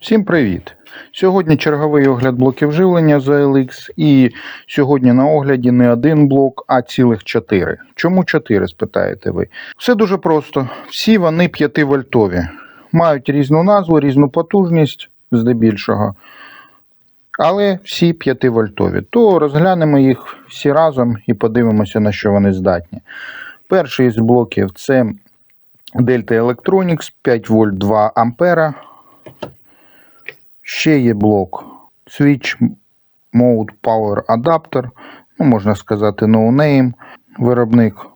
Всім привіт! Сьогодні черговий огляд блоків живлення за LX і сьогодні на огляді не один блок, а цілих чотири. Чому чотири, спитаєте ви? Все дуже просто. Всі вони 5 вольтові. Мають різну назву, різну потужність здебільшого. Але всі 5 вольтові. То розглянемо їх всі разом і подивимося, на що вони здатні. Перший із блоків це Delta Electronics 5 вольт 2 ампера. Ще є блок Switch Mode Power Adapter, ну, можна сказати, no name. Виробник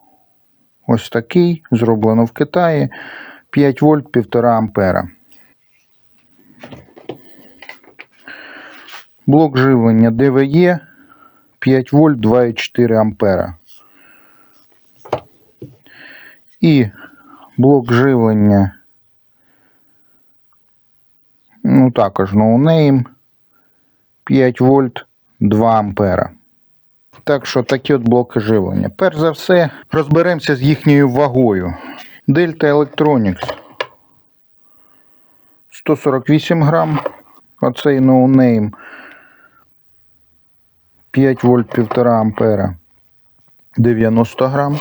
ось такий, зроблено в Китаї. 5 вольт 1,5 ампера. Блок живлення DVE 5 вольт 2,4 ампера. І блок живлення Ну, також ноунейм 5 вольт 2 ампера. Так що такі от блоки живлення. Перш за все, розберемося з їхньою вагою. Delta Electronics 148 грам. Оцей ноунейм 5 вольт 1,5 ампера 90 грам.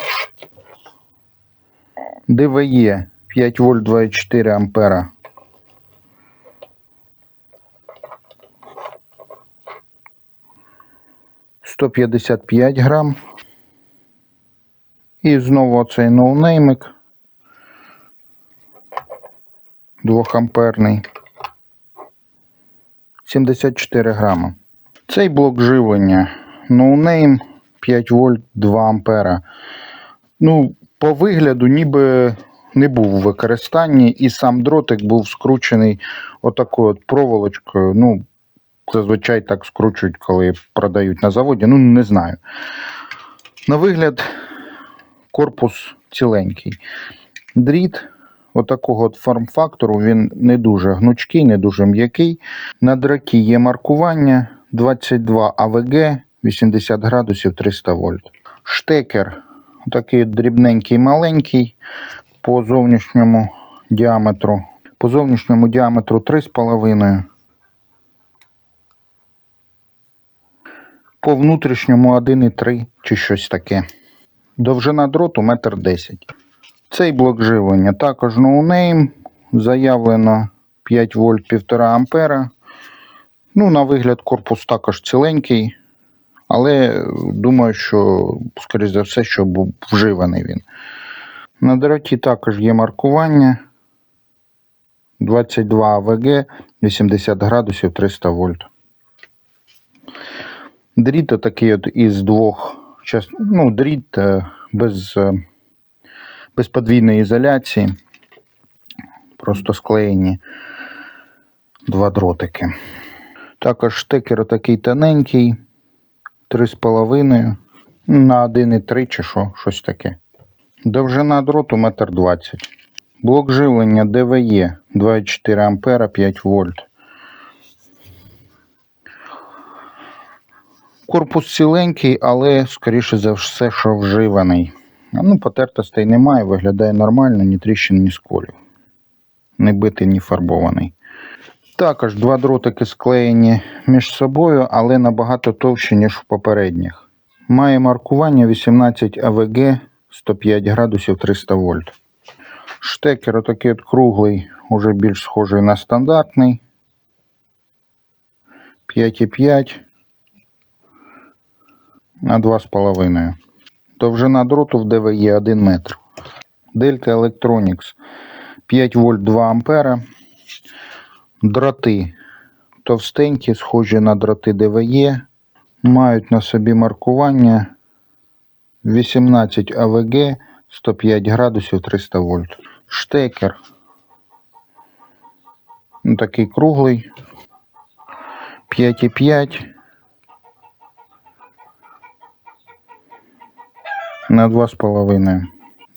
DVE 5 вольт 2,4 ампера 155 грам. І знову оцей ноунеймик. Двохамперний. 74 грама. Цей блок живлення ноунейм 5 вольт 2 ампера. Ну, по вигляду, ніби не був у використанні, і сам дротик був скручений отакою от проволочкою. Ну, зазвичай так скручують, коли продають на заводі. Ну, не знаю. На вигляд, корпус ціленький. Дріт отакого от форм-фактору, він не дуже гнучкий, не дуже м'який. На дракі є маркування 22 АВГ 80 градусів 300 вольт. Штекер такий дрібненький маленький по зовнішньому діаметру. По зовнішньому діаметру 3,5. По внутрішньому 1,3 чи щось таке. Довжина дроту 1,10 м. Цей блок живлення також ноунейм. Заявлено 5 вольт 1,5 ампера. Ну, на вигляд, корпус також ціленький. Але думаю, що, скоріш за все, що був вживаний він. На дроті також є маркування. 22 АВГ 80 градусів 300 вольт. Дріт такий от із двох ну, дріт е, без, е, без подвійної ізоляції. Просто склеєні два дротики. Також штекер такий тоненький, 3,5 на 1,3 чи що, щось таке. Довжина дроту 1,20 м. Блок живлення DVE 2,4 ампера 5 вольт. Корпус ціленький, але, скоріше за все, що вживаний. Ну, потертостей немає, виглядає нормально, ні тріщин, ні сколів. Не битий, ні фарбований. Також два дротики склеєні між собою, але набагато товщі, ніж в попередніх. Має маркування 18 АВГ 105 градусів 300 вольт. Штекер отакий от круглий, уже більш схожий на стандартний. 5,5 на 2,5. Довжина дроту в DVE 1 метр. Delta Electronics 5 вольт 2 ампера. Дроти товстенькі, схожі на дроти DVE. Мають на собі маркування 18 АВГ 105 градусів 300 вольт. Штекер. Ну, такий круглий. 5,5 на 2,5.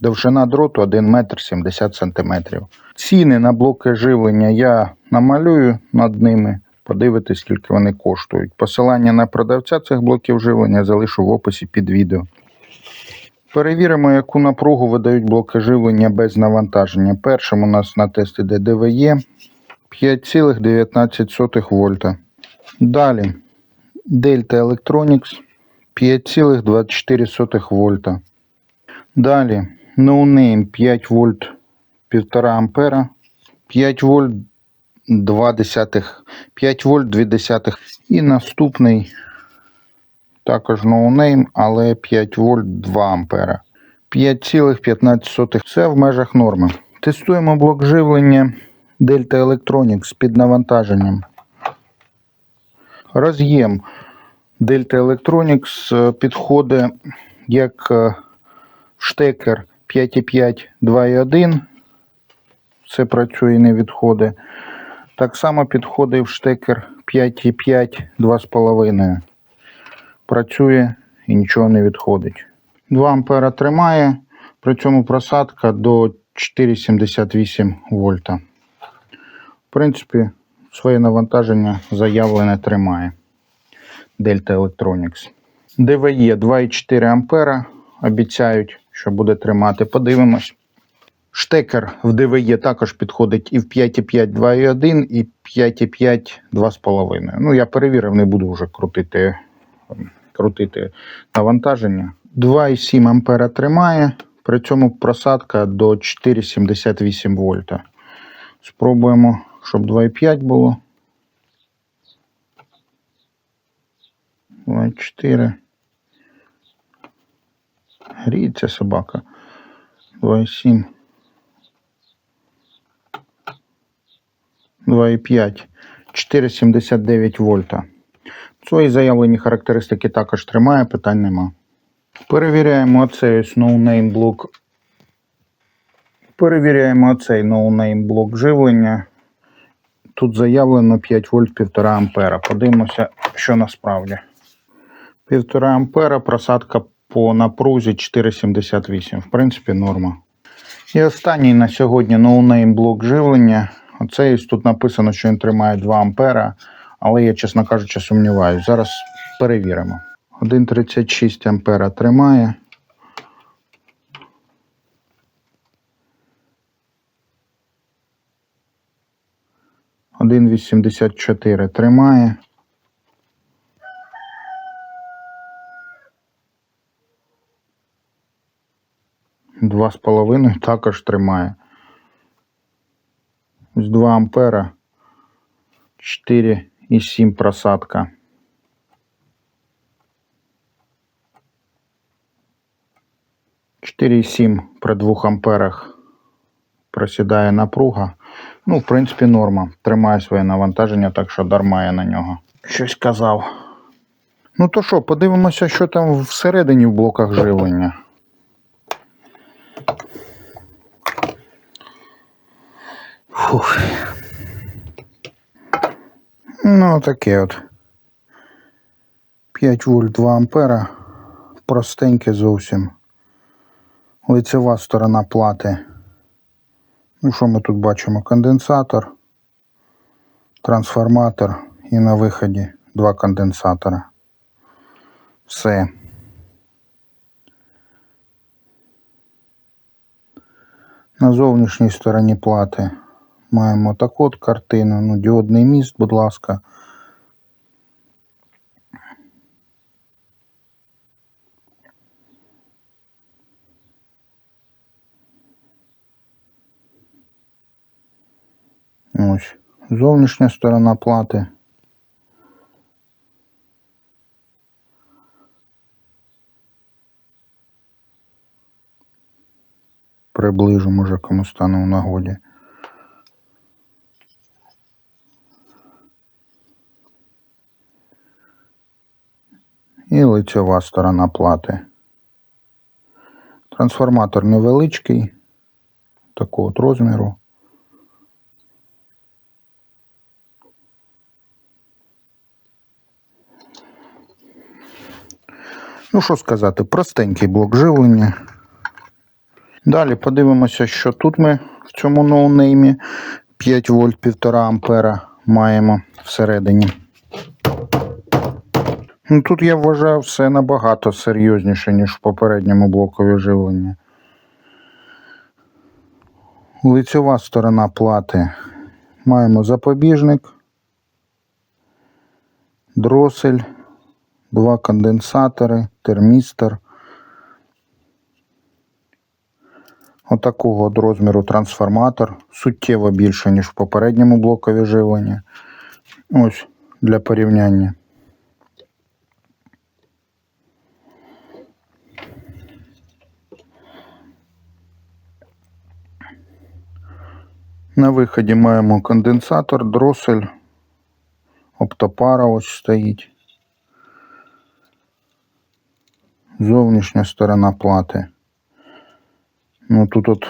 Довжина дроту 1 метр 70 сантиметрів. Ціни на блоки живлення я намалюю над ними. Подивитись, скільки вони коштують. Посилання на продавця цих блоків живлення залишу в описі під відео. Перевіримо, яку напругу видають блоки живлення без навантаження. Першим у нас на тест іде DVE 5,19 вольта. Далі Delta Electronics 5,24 вольта. Далі No Name 5 вольт 1,5 ампера. 5 вольт 2 десятих, 5 вольт 2 десятих. І наступний також No але 5 вольт 2 ампера. 5,15. Це в межах норми. Тестуємо блок живлення Delta Electronics під навантаженням. Роз'єм Delta Electronics е, підходить як е, штекер 5,5 2,1. Це працює і не відходить. Так само підходить в штекер 5,5 2,5. Працює і нічого не відходить. 2 ампера тримає, при цьому просадка до 4,78 вольта. В принципі, своє навантаження заявлене тримає Delta Electronics. DVE 2,4 ампера. Обіцяють, що буде тримати. Подивимось. Штекер в DVE також підходить і в 5,5 2,1, і 5,5 2,5. Ну, я перевірив, не буду вже крутити, крутити навантаження. 2,7 ампера тримає, при цьому просадка до 4,78 вольта. Спробуємо, щоб 2,5 було. 2,4. Гріється собака. 2,7. 2,5. 4,79 вольта. Свої заявлені характеристики також тримає, питань нема. Перевіряємо оцей ось no-name блок. Перевіряємо оцей no-name блок живлення. Тут заявлено 5 вольт 1,5 ампера. Подивимося, що насправді. 1,5 ампера просадка по напрузі 4,78. В принципі, норма. І останній на сьогодні ноунейм блок живлення. Оцей тут написано, що він тримає 2 ампера, але я, чесно кажучи, сумніваюся. Зараз перевіримо. 1,36 ампера тримає. Один вісімдесят чотири тримає. Два з половиною також тримає. Ось 2 ампера. 4,7 просадка. Чотири при 2 амперах просідає напруга. Ну, в принципі, норма. Тримає своє навантаження, так що дарма я на нього. Щось казав. Ну то що, подивимося, що там всередині в блоках живлення. Фух. Ну, таке от. 5 вольт 2 ампера. Простеньке зовсім. Лицева сторона плати. Ну, що ми тут бачимо? Конденсатор, трансформатор і на виході два конденсатора. Все. На зовнішній стороні плати маємо таку от картину. Ну, діодний міст, будь ласка. Ось. Зовнішня сторона плати. Приближу, може кому стане у нагоді. І лицьова сторона плати. Трансформатор невеличкий, такого от розміру. Ну, що сказати, простенький блок живлення. Далі подивимося, що тут ми в цьому ноунеймі 5 вольт 1,5 ампера маємо всередині. Ну, Тут я вважаю все набагато серйозніше, ніж в попередньому блокові живлення. Лицьова сторона плати маємо запобіжник, дросель, два конденсатори, термістор. Отакого от розміру трансформатор, суттєво більше, ніж в попередньому блокові живлення. Ось для порівняння. На виході маємо конденсатор, дросель, оптопара ось стоїть. Зовнішня сторона плати. Ну тут от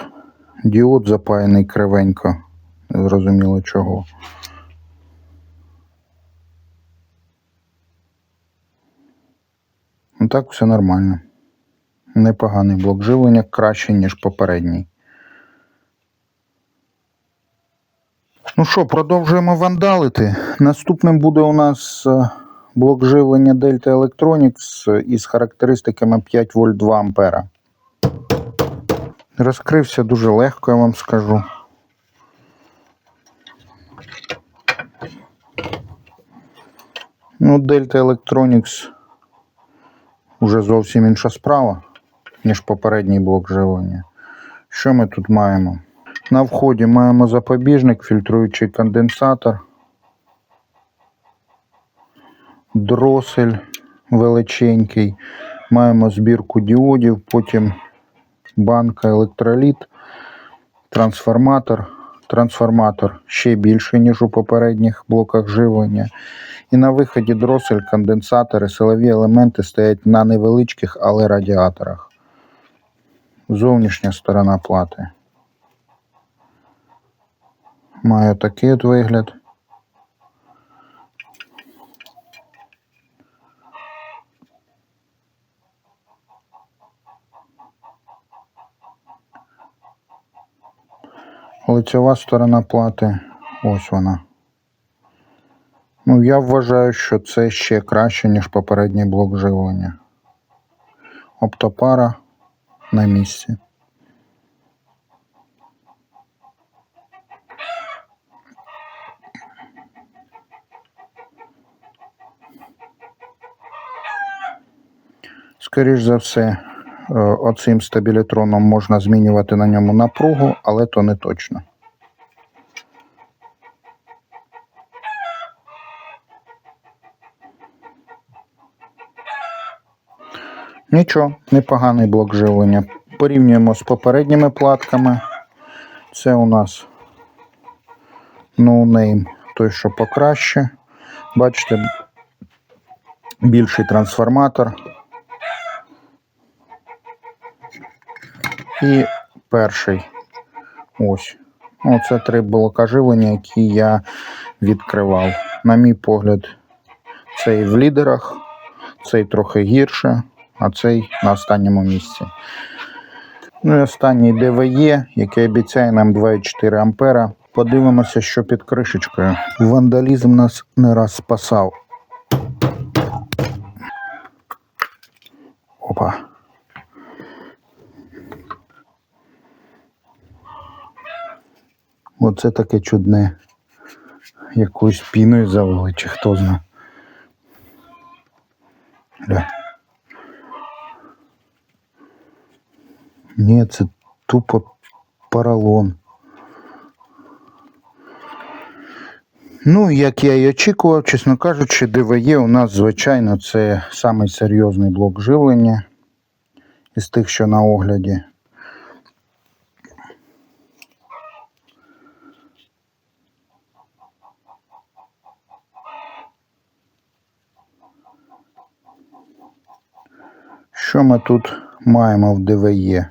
діод запаяний кривенько. Зрозуміло чого. Ну так все нормально. Непоганий блок живлення, краще, ніж попередній. Ну що, продовжуємо вандалити. Наступним буде у нас е, блок живлення Delta Electronics із характеристиками 5 вольт 2 ампера. Розкрився дуже легко, я вам скажу. Ну, Delta Electronics вже зовсім інша справа, ніж попередній блок живлення. Що ми тут маємо? На вході маємо запобіжник, фільтруючий конденсатор, дросель величенький, маємо збірку діодів, потім банка електроліт, трансформатор. Трансформатор ще більший, ніж у попередніх блоках живлення. І на виході дросель, конденсатори, силові елементи стоять на невеличких, але радіаторах. Зовнішня сторона плати. Має такий от вигляд. Лицева сторона плати, ось вона. Ну, я вважаю, що це ще краще, ніж попередній блок живлення. Оптопара на місці. Скоріш за все, е, оцим стабілітроном можна змінювати на ньому напругу, але то не точно. Нічого, непоганий блок живлення. Порівнюємо з попередніми платками. Це у нас no name, той, що покраще. Бачите, більший трансформатор. І перший. Ось. Оце три блока живлення, які я відкривав. На мій погляд, цей в лідерах, цей трохи гірше, а цей на останньому місці. Ну і останній ДВЕ, який обіцяє нам 2,4 ампера. Подивимося, що під кришечкою. Вандалізм нас не раз спасав. Опа. Оце таке чудне. Якоюсь піною завели, чи хто зна. Ні, це тупо поролон. Ну, як я і очікував, чесно кажучи, ДВЕ у нас, звичайно, це самий серйозний блок живлення із тих, що на огляді. Що ми тут маємо в ДВЕ?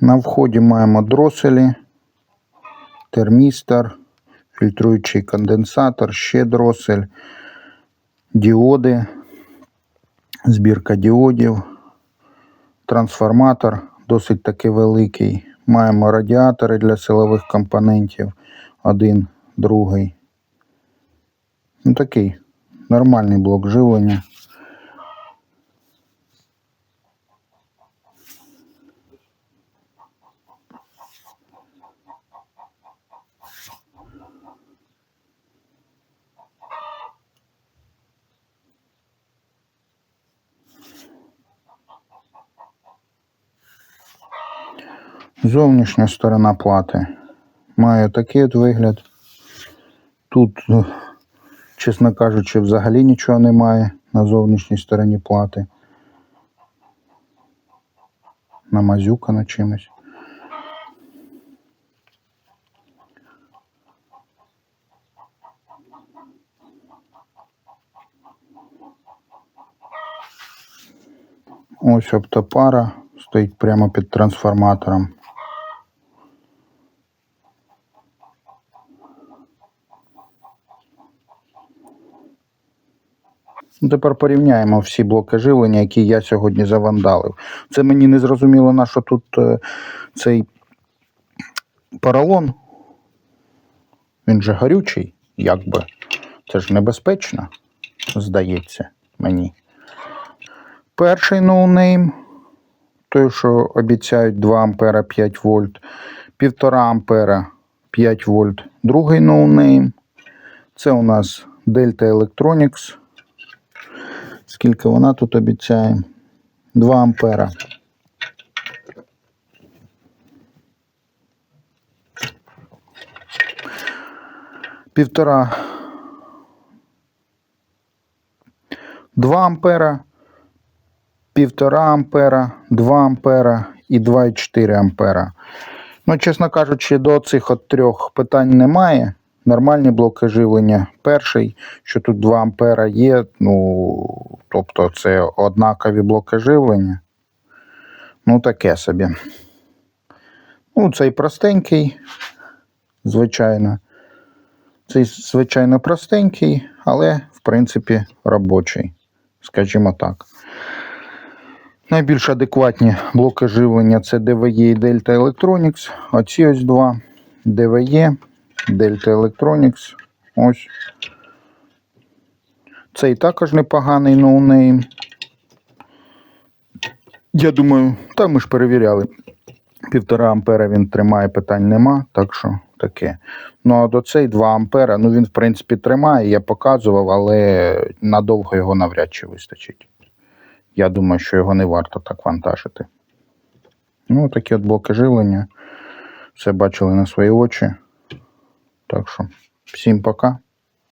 На вході маємо дроселі, термістор, фільтруючий конденсатор, ще дросель, діоди, збірка діодів, трансформатор досить таки великий. Маємо радіатори для силових компонентів. Один, другий. Ну такий нормальний блок живлення. Зовнішня сторона плати має такий от вигляд. Тут, ну, чесно кажучи, взагалі нічого немає на зовнішній стороні плати. Намазюкано чимось. Ось оптопара стоїть прямо під трансформатором. Ну, Тепер порівняємо всі блоки живлення, які я сьогодні завандалив. Це мені не зрозуміло, на що тут е, цей поролон. Він же горючий, якби. Це ж небезпечно, здається мені. Перший ноунейм, той, що обіцяють 2 ампера 5 вольт, 1,5 ампера 5 вольт. Другий ноунейм. Це у нас Delta Electronics. Скільки вона тут обіцяє? 2 ампера. Півтора 2 ампера, 1,5 ампера, 2 ампера і 2,4 ампера. Ну, чесно кажучи, до цих от трьох питань немає. Нормальні блоки живлення. Перший, що тут 2 ампера є, ну, тобто це однакові блоки живлення. Ну, таке собі. Ну, цей простенький, звичайно. Цей, звичайно, простенький, але, в принципі, робочий, скажімо так. Найбільш адекватні блоки живлення це DVE і Delta Electronics. Оці ось два. DVE, Delta Electronics. Ось. Цей також непоганий ноунейм. Я думаю, так ми ж перевіряли. Півтора ампера він тримає, питань нема, так що таке. Ну а до цей 2 ампера, ну він в принципі тримає, я показував, але надовго його навряд чи вистачить. Я думаю, що його не варто так вантажити. Ну, такі от блоки живлення. Все бачили на свої очі. Так що, всім пока.